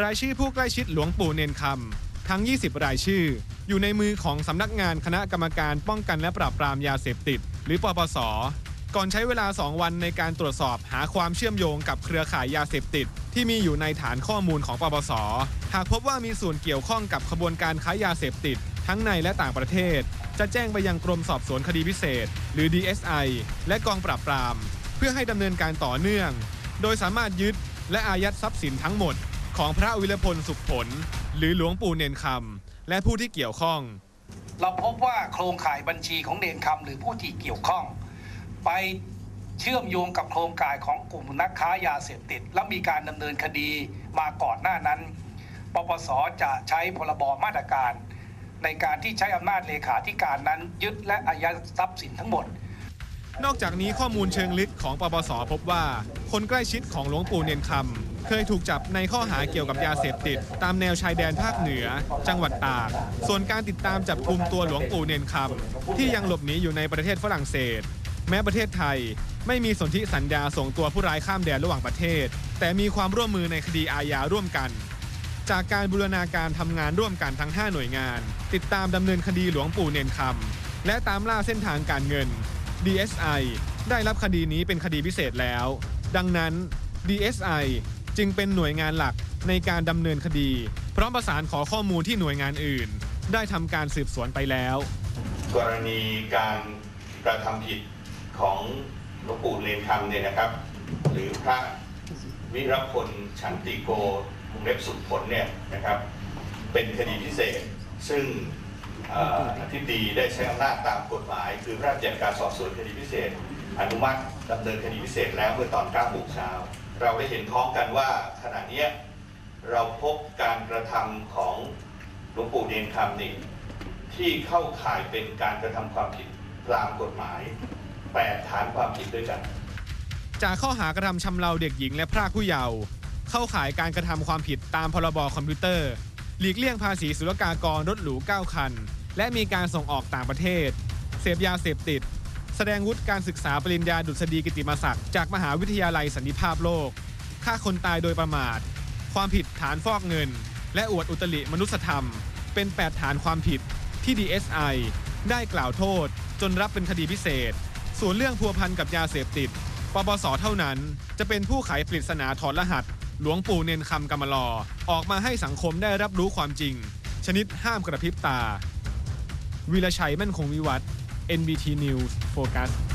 รายชื่อผู้ใกล้ชิดหลวงปู่เนนคำทั้ง 20 รายชื่อ อยู่ในมือของสำนักงานคณะกรรมการป้องกันและปราบปรามยาเสพติด หรือปปส ก่อนใช้เวลา 2 วันในการตรวจสอบหาความเชื่อมโยงกับเครือข่ายยาเสพติด ที่มีอยู่ในฐานข้อมูลของปปส หากพบว่ามีส่วนเกี่ยวข้องกับขบวนการค้ายาเสพติด ทั้งในและต่างประเทศ จะแจ้งไปยังกรมสอบสวนคดีพิเศษ หรือ DSI และกองปราบปราม เพื่อให้ดำเนินการต่อเนื่อง โดยสามารถยึดและอายัดทรัพย์สินทั้งหมด ของพระวิรพลสุขผล หรือหลวงปู่เนนคำและผู้ที่เกี่ยวข้อง เราพบว่าโครงข่ายบัญชีของเนนคำหรือผู้ที่เกี่ยวข้อง ไปเชื่อมโยงกับโครงข่ายของกลุ่มนักค้ายาเสพติด และมีการดำเนินคดีมาก่อนหน้านั้น ปปสจะใช้พรบมาตรการ ในการที่ใช้อำนาจเลขาธิการนั้น ยึดและอายัดทรัพย์สินทั้งหมดนอกจากนี้ข้อมูลเชิงลึกของปปสพบว่า คนใกล้ชิดของหลวงปู่เนนคำ เคยถูกจับในข้อหาเกี่ยวกับยาเสพติด ตามแนวชายแดนภาคเหนือ จังหวัดตาก ส่วนการติดตามจับกลุ่มตัวหลวงปู่เนนคำที่ยังหลบหนีอยู่ในประเทศฝรั่งเศส แม้ประเทศไทยไม่มีสนธิสัญญาส่งตัวผู้ร้ายข้ามแดนระหว่างประเทศ แต่มีความร่วมมือในคดีอาญาร่วมกัน จากการบูรณาการทำงานร่วมกันทั้ง 5 หน่วยงาน ติดตามดำเนินคดีหลวงปู่เนนคำและตามล่าเส้นทางการเงิน DSI ได้รับคดีนี้เป็นคดีพิเศษแล้ว ดังนั้น DSI จึงเป็นหน่วยงานหลักในการดำเนินคดี พร้อมประสานขอข้อมูลที่หน่วยงานอื่น ได้ทำการสืบสวนไปแล้ว กรณีการกระทำผิดของหลวงปู่เนคำเนี่ยนะครับ หรือพระวิรพลฉันติโกวงเล็บสุดผลเนี่ยนะครับ เป็นคดีพิเศษ ซึ่งเอ่ออธิบดีได้ใช้อำนาจตามกฎหมาย คือพระราชบัญญัติการสอบสวนคดีพิเศษ อนุมัติดำเนินคดีพิเศษแล้วเมื่อตอน9โมงเช้า เราได้เห็นพ้องกันว่าขณะนี้เราพบการกระทำของหลวงปู่เนรคำนี่ที่เข้าข่ายเป็นการกระทำความผิดตามกฎหมาย8ฐานความผิดด้วยกัน จากข้อหากระทำชำเราเด็กหญิงและพรากผู้เยาว์เข้าข่ายการกระทำความผิดตามพรบคอมพิวเตอร์ หลีกเลี่ยงภาษีศุลกากรรถหรู 9 คัน และมีการส่งออกต่างประเทศ เสพยาเสพติด แสดงวุฒิการศึกษาปริญญาดุษฎีกิติมศักดิ์จากมหาวิทยาลัยสันติภาพโลกฆ่าคนตายโดยประมาท ความผิดฐานฟอกเงิน และอวดอุตริมนุสธรรม เป็น 8 ฐานความผิดที่ DSI ได้กล่าวโทษ จนรับเป็นคดีพิเศษ ส่วนเรื่องพัวพันกับยาเสพติด ปปสเท่านั้น จะเป็นผู้ไขปริศนาถอดรหัส หลวงปู่เนนคำกำมลอ ออกมาให้สังคมได้รับรู้ความจริง ชนิดห้ามกระพริบตาวีรชัยมั่นคงวิวัฒ NBT News Forecast.